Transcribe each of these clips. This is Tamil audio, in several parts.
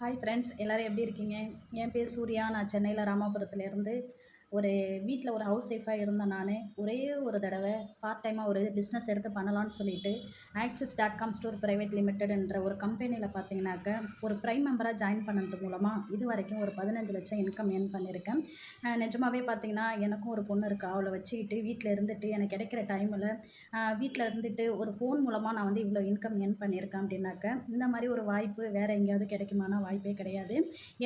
ஹாய் ஃப்ரெண்ட்ஸ் எல்லோரும் எப்படி இருக்கீங்க? என் பேர் சூர்யா. நான் சென்னையில் ராமாபுரத்துலேருந்து. ஒரு வீட்டில் ஒரு ஹவுஸ் ஒய்ஃபாக இருந்தேன் நான். ஒரே ஒரு தடவை பார்ட் டைமாக ஒரு பிஸ்னஸ் எடுத்து பண்ணலான்னு சொல்லிட்டு Axis dot com store private லிமிடெட்ன்ற ஒரு கம்பெனியில் பார்த்தீங்கன்னாக்க ஒரு ப்ரைம் மெம்பராக ஜாயின் பண்ணது மூலமாக இது வரைக்கும் ஒரு பதினஞ்சு லட்சம் இன்கம் ஏர்ன் பண்ணியிருக்கேன் நிஜமாகவே நிஜமாவே பார்த்தீங்கன்னா எனக்கும் ஒரு பொண்ணு இருக்கா. அவளை வச்சுக்கிட்டு வீட்டில் இருந்துட்டு எனக்கு கிடைக்கிற டைமில் வீட்டில் இருந்துட்டு ஒரு ஃபோன் மூலமாக நான் வந்து இவ்வளோ இன்கம் ஏர்ன் பண்ணியிருக்கேன் அப்படின்னாக்க இந்த மாதிரி ஒரு வாய்ப்பு வேறு எங்கேயாவது கிடைக்குமானா வாய்ப்பே கிடையாது.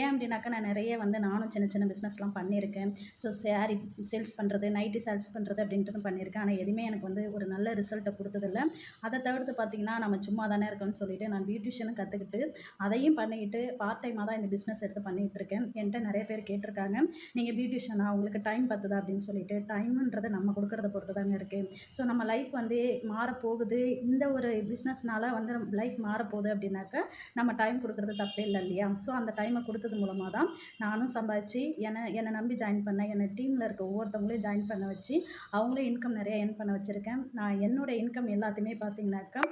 ஏன் அப்படின்னாக்கா நான் நிறைய வந்து நானும் சின்ன சின்ன பிஸ்னஸ்லாம் பண்ணியிருக்கேன் ஸோ சேரீ சேல்ஸ் பண்ணுறது நைட்டி சேல்ஸ் பண்ணுறது அப்படின்றதும் பண்ணியிருக்கேன். ஆனால் எதுவுமே எனக்கு வந்து ஒரு நல்ல ரிசல்ட்டை கொடுத்ததில்ல. அதை தவிர்த்து பார்த்தீங்கன்னா நம்ம சும்மா தானே இருக்கோம்னு சொல்லிட்டு நான் பியூட்டிஷியனும் கற்றுக்கிட்டு அதையும் பண்ணிக்கிட்டு பார்ட் டைமாக தான் இந்த பிஸ்னஸ் எடுத்து பண்ணிகிட்டு இருக்கேன். என்கிட்ட நிறைய பேர் கேட்டிருக்காங்க. நீங்கள் பியூட்டிஷியனா உங்களுக்கு டைம் பத்துதா அப்படின்னு சொல்லிட்டு டைமுன்றது நம்ம கொடுக்குறத பொறுத்து தாங்க இருக்குது ஸோ நம்ம லைஃப் வந்து மாறப்போகுது. இந்த ஒரு பிஸ்னஸ்னால் வந்து லைஃப் மாறப்போகுது அப்படின்னாக்கா நம்ம டைம் கொடுக்குறது தப்பே இல்லை இல்லையா? ஸோ அந்த டைமை கொடுத்தது மூலமாக தான் நானும் சம்பாதிச்சு என்னை என்னை நம்பி ஜாயின் பண்ண என்னை டீமில் இருக்க ஒவ்வொருத்தவங்களையும் ஜாயின் பண்ண வச்சு அவங்களே இன்கம் நிறைய ஏர்ன் பண்ண வச்சுருக்கேன். நான் என்னோட இன்கம் எல்லாத்தையுமே பார்த்தீங்கன்னாக்கா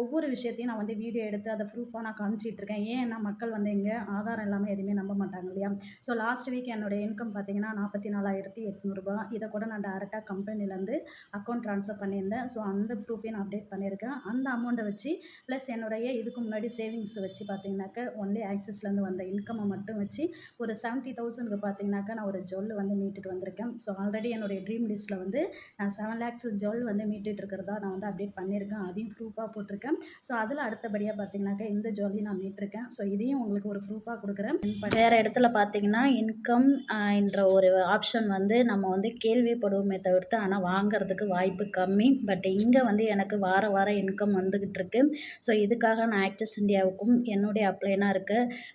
ஒவ்வொரு விஷயத்தையும் நான் வந்து வீடியோ எடுத்து அதை ப்ரூஃபாக நான் காமிச்சிட்ருக்கேன் ஏன்னா மக்கள் வந்து இங்கே ஆதாரம் இல்லாமல் எதுவுமே நம்ப மாட்டாங்க இல்லையா? ஸோ லாஸ்ட் வீக் என்னோடய இன்கம் பார்த்தீங்கன்னா நாற்பத்தி நாலாயிரத்தி எட்நூறுபா. இதை கூட நான் டேரெக்டாக கம்பெனிலேருந்து அக்கௌண்ட் ட்ரான்ஸ்ஃபர் பண்ணியிருந்தேன். ஸோ அந்த ப்ரூஃபையும் நான் அப்டேட் பண்ணியிருக்கேன். அந்த அமௌண்ட்டை வச்சு ப்ளஸ் என்னுடைய இதுக்கு முன்னாடி சேவிங்ஸ் வச்சு பார்த்தீங்கன்னாக்கா ஒன்லி ஆக்சஸ்லேருந்து வந்த இன்கம்மை மட்டும் வச்சு ஒரு செவன்ட்டி தௌசண்ட்க்கு பார்த்தீங்கன்னாக்கா நான் ஒரு ஜொல் வந்து மீட்டுட்டு வந்திருக்கேன். ஸோ ஆல்ரெடி என்னுடைய ட்ரீம் லிஸ்ட்டில் வந்து நான் செவன் லேக்ஸ் ஜுவல் வந்து மீட்டுட்டு இருக்கிறதா நான் வந்து அப்டேட் பண்ணியிருக்கேன். அதையும் ப்ரூஃபாக போட்டிருக்கேன். ஸோ அதில் அடுத்தபடியாக பார்த்தீங்கன்னாக்கா இந்த ஜுவல்லையும் நான் மீட்டிருக்கேன். ஸோ இதையும் உங்களுக்கு ஒரு ப்ரூஃபாக கொடுக்குறேன். வேறு இடத்துல பார்த்தீங்கன்னா இன்கம் என்ற ஒரு ஆப்ஷன் வந்து நம்ம வந்து கேள்விப்படுவோமே தவிர்த்து ஆனால் வாங்குறதுக்கு வாய்ப்பு கம்மி. பட் இங்கே வந்து எனக்கு வார வாரம் இன்கம் வந்துக்கிட்டு இருக்கு. ஸோ இதுக்காக நான் ஆக்சஸ் இந்தியாவுக்கும் என்னுடைய அப்ளைனாக இருக்க.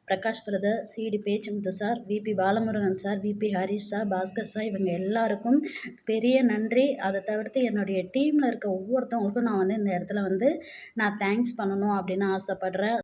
Prakash brother CD Pechumuthu sir VP Balamurugan sir VP Harish sir Bhaskar sir இவங்க எல்லாருக்கும் பெரிய நன்றி. அதை தவிர்த்து என்னுடைய டீமில் இருக்க ஒவ்வொருத்தவங்களுக்கும் நான் வந்து இந்த இடத்துல வந்து நான் தேங்க்ஸ் பண்ணணும் அப்படின்னு ஆசைப்பட்றேன்.